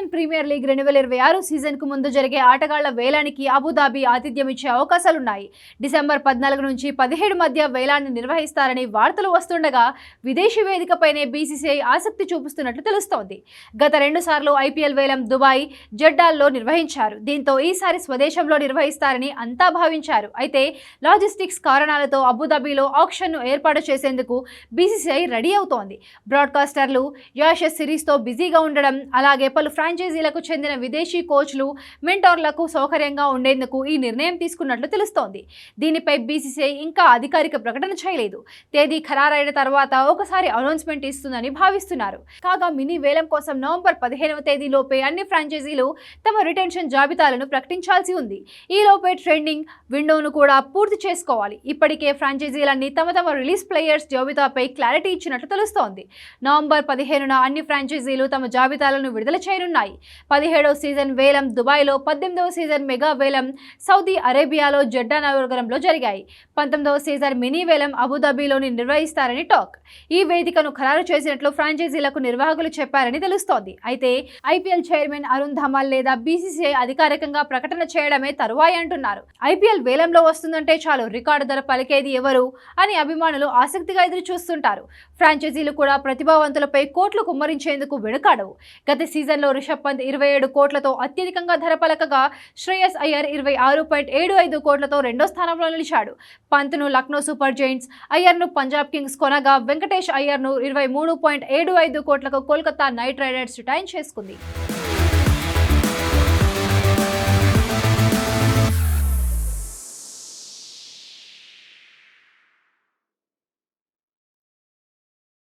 Indian premier league రెండు వేల ఇరవై ఆరు సీజన్కు ముందు జరిగే ఆటగాళ్ళ వేలానికి అబుదాబి ఆతిథ్యం ఇచ్చే అవకాశాలున్నాయి. డిసెంబర్ పద్నాలుగు నుంచి పదిహేడు మధ్య వేలాన్ని నిర్వహిస్తారని వార్తలు వస్తుండగా విదేశీ వేదికపైనే బీసీసీఐ ఆసక్తి చూపిస్తున్నట్లు తెలుస్తోంది. గత రెండు సార్లు ఐపీఎల్ వేలం దుబాయ్ జెడ్డాల్లో నిర్వహించారు. దీంతో ఈసారి స్వదేశంలో నిర్వహిస్తారని అంతా భావించారు. అయితే లాజిస్టిక్స్ కారణాలతో అబుదాబిలో ఆక్షన్ను ఏర్పాటు చేసేందుకు బీసీసీఐ రెడీ అవుతోంది. బ్రాడ్కాస్టర్లు యాషెస్ సిరీస్తో బిజీగా ఉండడం అలాగే పలు ఫ్రాంచైజీలకు చెందిన విదేశీ కోచ్లు మెంటోర్లకు సౌకర్యంగా ఉండేందుకు ఈ నిర్ణయం తీసుకున్నట్లు తెలుస్తోంది. దీనిపై బీసీసీఐ ఇంకా అధికారిక ప్రకటన చేయలేదు. తేదీ ఖరారైన తర్వాత ఒకసారి అనౌన్స్మెంట్ ఇస్తుందని భావిస్తున్నారు. కాగా మినీ వేలం కోసం నవంబర్ పదిహేనవ తేదీలోపే అన్ని ఫ్రాంచైజీలు తమ రిటెన్షన్ జాబితాలను ప్రకటించాల్సి ఉంది. ఈ లోపే ట్రెండింగ్ విండోను కూడా పూర్తి చేసుకోవాలి. ఇప్పటికే ఫ్రాంచైజీలన్నీ తమ తమ రిలీజ్ ప్లేయర్స్ జాబితాపై క్లారిటీ ఇచ్చినట్లు తెలుస్తోంది. నవంబర్ పదిహేనున అన్ని ఫ్రాంచైజీలు తమ జాబితాలను విడుదల చేయనున్నాయి పదిహేడవ సీజన్ వేలం దుబాయ్లో పద్దెనిమిదవ సీజన్ మెగా వేలం సౌదీ అరేబియాలో జెడ్డా నగరంలో జరిగాయి. పంతొమ్మిదవ సీజన్ మినీ వేలం అబుదాబిలోని నిర్వహిస్తారని టాక్. ఈ వేదికను ఖరారు చేసినట్లు ఫ్రాంచైజీలకు నిర్వాహకులు చెప్పారని తెలుస్తోంది. అయితే ఐపీఎల్ చైర్మన్ అరుణ్ ధమాల్ లేదా బీసీసీఐ అధికారికంగా ప్రకటన చేయడమే తరువాయి అంటున్నారు. ఐపీఎల్ వేలంలో వస్తుందంటే చాలు రికార్డు ధర పలికేది ఎవరు అని అభిమానులు ఆసక్తిగా ఎదురు చూస్తుంటారు ఫ్రాంచైజీలు కూడా ప్రతిభావంతులపై కోట్లు కుమ్మరించేందుకు వెనుకాడవు. గత సీజన్లో రిషబ్ పంత్ ఇరవై ఏడు కోట్లతో అత్యధికంగా ధర పలకగా శ్రేయస్ అయ్యర్ ఇరవై ఆరు పాయింట్ ఏడు ఐదు కోట్లతో రెండో స్థానంలో నిలిచాడు. పంత్ను లక్నో సూపర్ జైంట్స్ అయ్యర్ను పంజాబ్ కింగ్స్ కొనగా వెంకటేష్ అయ్యర్ను ఇరవై మూడు పాయింట్ ఏడు ఐదు కోట్లకు కోల్కతా నైట్ రైడర్స్ రిటైన్ చేసుకుంది.